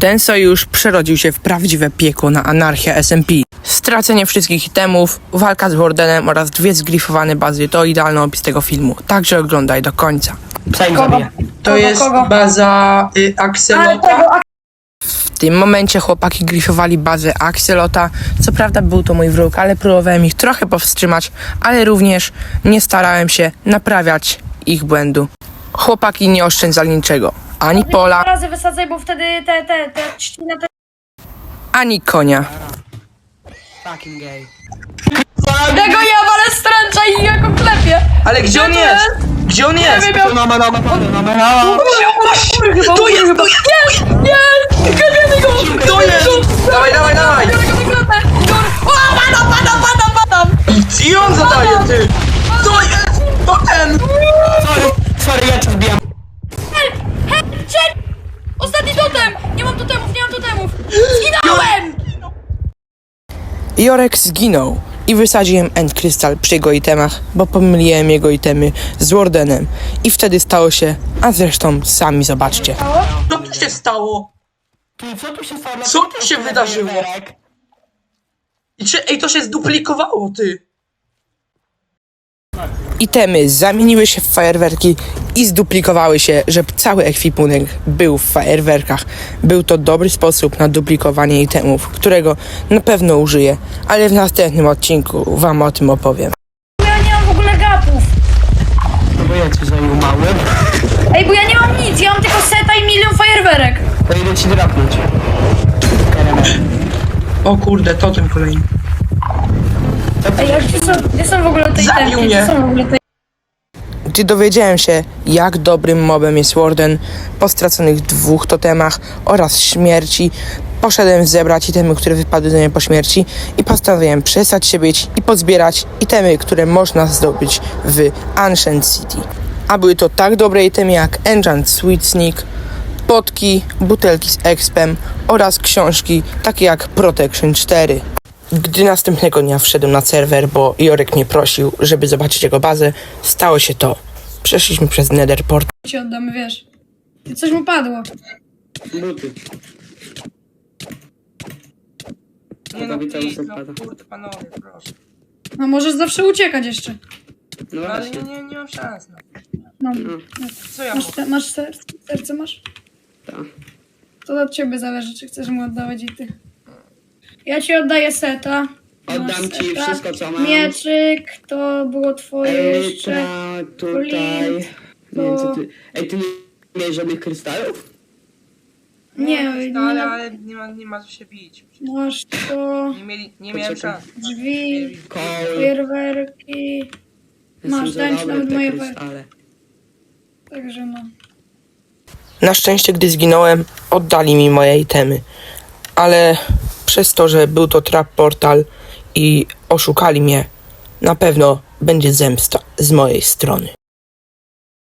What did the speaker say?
Ten sojusz przerodził się w prawdziwe piekło na anarchię SMP. Stracenie wszystkich itemów, walka z Wardenem oraz dwie zgrifowane bazy to idealny opis tego filmu. Także oglądaj do końca. Psa im Kogo? zabiję. To Kogo, jest kogo? baza y, Axelota. W tym momencie chłopaki grifowali bazę Axelota. Co prawda był to mój wróg, ale próbowałem ich trochę powstrzymać, ale również nie starałem się naprawiać ich błędu. Chłopaki nie oszczędzali niczego. Ani pola, dwa razy wysadzaj, bo wtedy te, te, te trzcina te... ani konia. Fucking gay. Tego ja walę stręcza i jako klepie! Ale gdzie on jest? Gdzie on jest? Tu no. Tu jest, tu jest, Nie! Klepiemy go! tu jest! Dawaj, dawaj, dawaj! O, padam, padam, padam, padam! I on zadaje, ty! To jest! To ten! Sorry, sorry, ja mam totemów, nie mam totemów! Zginąłem! Jorek zginął i wysadziłem End Crystal przy jego itemach, bo pomyliłem jego itemy z Wardenem. I wtedy stało się, a zresztą sami zobaczcie. Co tu się stało? Ty, co tu się stało? Co tu się wydarzyło? I czy, ej, to się zduplikowało, ty! Itemy zamieniły się w fajerwerki i zduplikowały się, że cały ekwipunek był w fajerwerkach. Był to dobry sposób na duplikowanie itemów, którego na pewno użyję, ale w następnym odcinku wam o tym opowiem. Ja nie mam w ogóle gapów! No bo ja cię zajął małym. Ej, bo ja nie mam nic, ja mam tylko seta i milion fajerwerek! To idę ci drapnąć. O kurde, totem kolejny. Ej, gdzie są, gdzie są w ogóle te Zabił itemki? mnie. Gdzie są w ogóle te Gdy dowiedziałem się, jak dobrym mobem jest Warden po straconych dwóch totemach oraz śmierci, poszedłem zebrać itemy, które wypadły do mnie po śmierci i postanowiłem przestać się być i pozbierać itemy, które można zdobyć w Ancient City. A były to tak dobre itemy jak Enchant Sweet Sneak, potki, butelki z expem oraz książki takie jak Protection 4. Gdy następnego dnia wszedłem na serwer, bo Jorek mnie prosił, żeby zobaczyć jego bazę, stało się to. Przeszliśmy przez Netherport. ci oddamy, wiesz? I Coś mu padło. Buty. Nie no, cały no pada. kurde, panowie, proszę. No możesz zawsze uciekać jeszcze. No Ale właśnie. nie, nie, nie mam szans, no. No. Co ja Masz, mogę? te, masz serce? Serce masz? Tak. To od ciebie zależy, czy chcesz mu oddawać i ty. Ja ci oddaję seta. Oddam Masz ci seta. wszystko, co mam. Mieczyk, to było twoje jeszcze. Elytra, tutaj. Flint, Nie wiem co to- ty. Ej, ty nie miałeś żadnych krystałów? Nie, no, nie, ale, nie, ale nie ma, nie ma co się bić. masz to, Nie, mieli, nie miałem Poczekaj. szans. drzwi, Koł. fajerwerki. Masz, dałem ci nawet moje krystale. Także no. Na szczęście, gdy zginąłem, oddali mi moje itemy. Ale przez to, że był to trap portal i oszukali mnie, na pewno będzie zemsta z mojej strony.